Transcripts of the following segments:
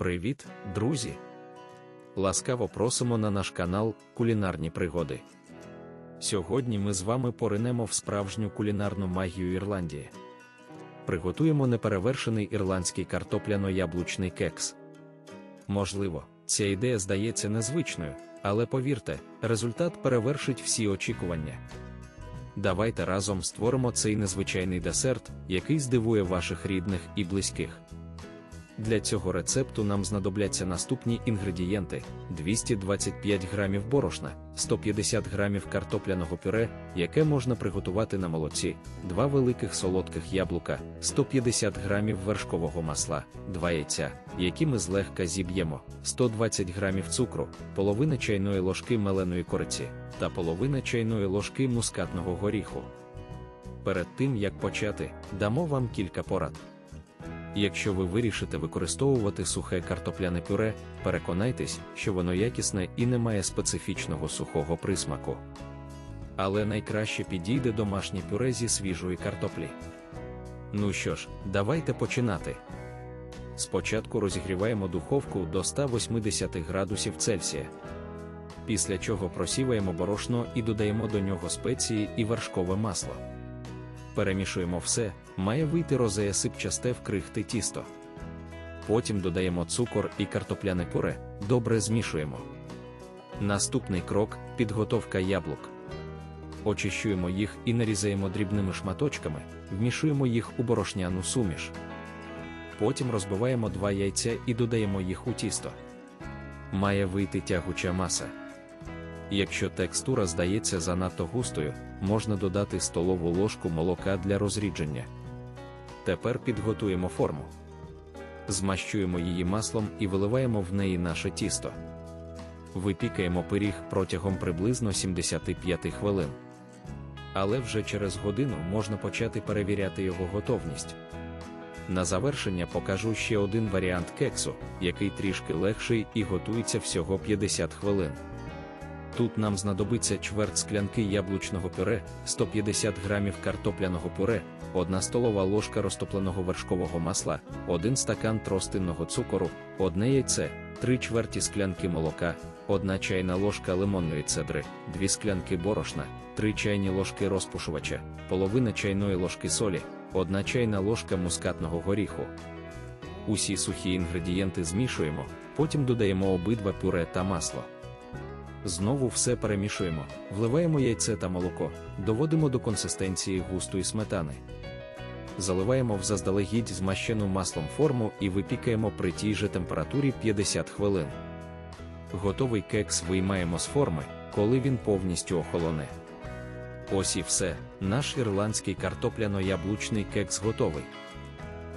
Привіт, друзі! Ласкаво просимо на наш канал Кулінарні пригоди. Сьогодні ми з вами поринемо в справжню кулінарну магію Ірландії. Приготуємо неперевершений ірландський картопляно-яблучний кекс. Можливо, ця ідея здається незвичною, але повірте, результат перевершить всі очікування. Давайте разом створимо цей незвичайний десерт, який здивує ваших рідних і близьких. Для цього рецепту нам знадобляться наступні інгредієнти: 225 грамів борошна, 150 грамів картопляного пюре, яке можна приготувати на молоці, 2 великих солодких яблука, 150 грамів вершкового масла, 2 яйця, які ми злегка зіб'ємо, 120 грамів цукру, половина чайної ложки меленої кориці та половина чайної ложки мускатного горіху. Перед тим як почати, дамо вам кілька порад. Якщо ви вирішите використовувати сухе картопляне пюре, переконайтесь, що воно якісне і не має специфічного сухого присмаку. Але найкраще підійде домашнє пюре зі свіжої картоплі. Ну що ж, давайте починати. Спочатку розігріваємо духовку до 180 градусів Цельсія. Після чого просіваємо борошно і додаємо до нього спеції і вершкове масло. Перемішуємо все, має вийти розея сипчасте крихти тісто. Потім додаємо цукор і картопляне пюре, добре змішуємо. Наступний крок підготовка яблук. Очищуємо їх і нарізаємо дрібними шматочками, вмішуємо їх у борошняну суміш. Потім розбиваємо два яйця і додаємо їх у тісто. Має вийти тягуча маса. Якщо текстура здається занадто густою, можна додати столову ложку молока для розрідження. Тепер підготуємо форму. Змащуємо її маслом і виливаємо в неї наше тісто. Випікаємо пиріг протягом приблизно 75 хвилин. Але вже через годину можна почати перевіряти його готовність. На завершення покажу ще один варіант кексу, який трішки легший і готується всього 50 хвилин. Тут нам знадобиться чверть склянки яблучного пюре, 150 грамів картопляного пюре, 1 столова ложка розтопленого вершкового масла, 1 стакан тростинного цукору, 1 яйце, 3 чверті склянки молока, 1 чайна ложка лимонної цедри, 2 склянки борошна, 3 чайні ложки розпушувача, половина чайної ложки солі, 1 чайна ложка мускатного горіху. Усі сухі інгредієнти змішуємо, потім додаємо обидва пюре та масло. Знову все перемішуємо, вливаємо яйце та молоко, доводимо до консистенції густої сметани. Заливаємо в заздалегідь змащену маслом форму і випікаємо при тій же температурі 50 хвилин. Готовий кекс виймаємо з форми, коли він повністю охолоне. Ось і все, наш ірландський картопляно-яблучний кекс готовий.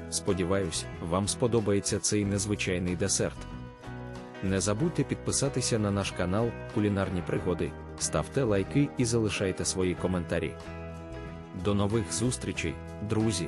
Сподіваюсь, вам сподобається цей незвичайний десерт. Не забудьте підписатися на наш канал Кулінарні пригоди, ставте лайки і залишайте свої коментарі. До нових зустрічей, друзі!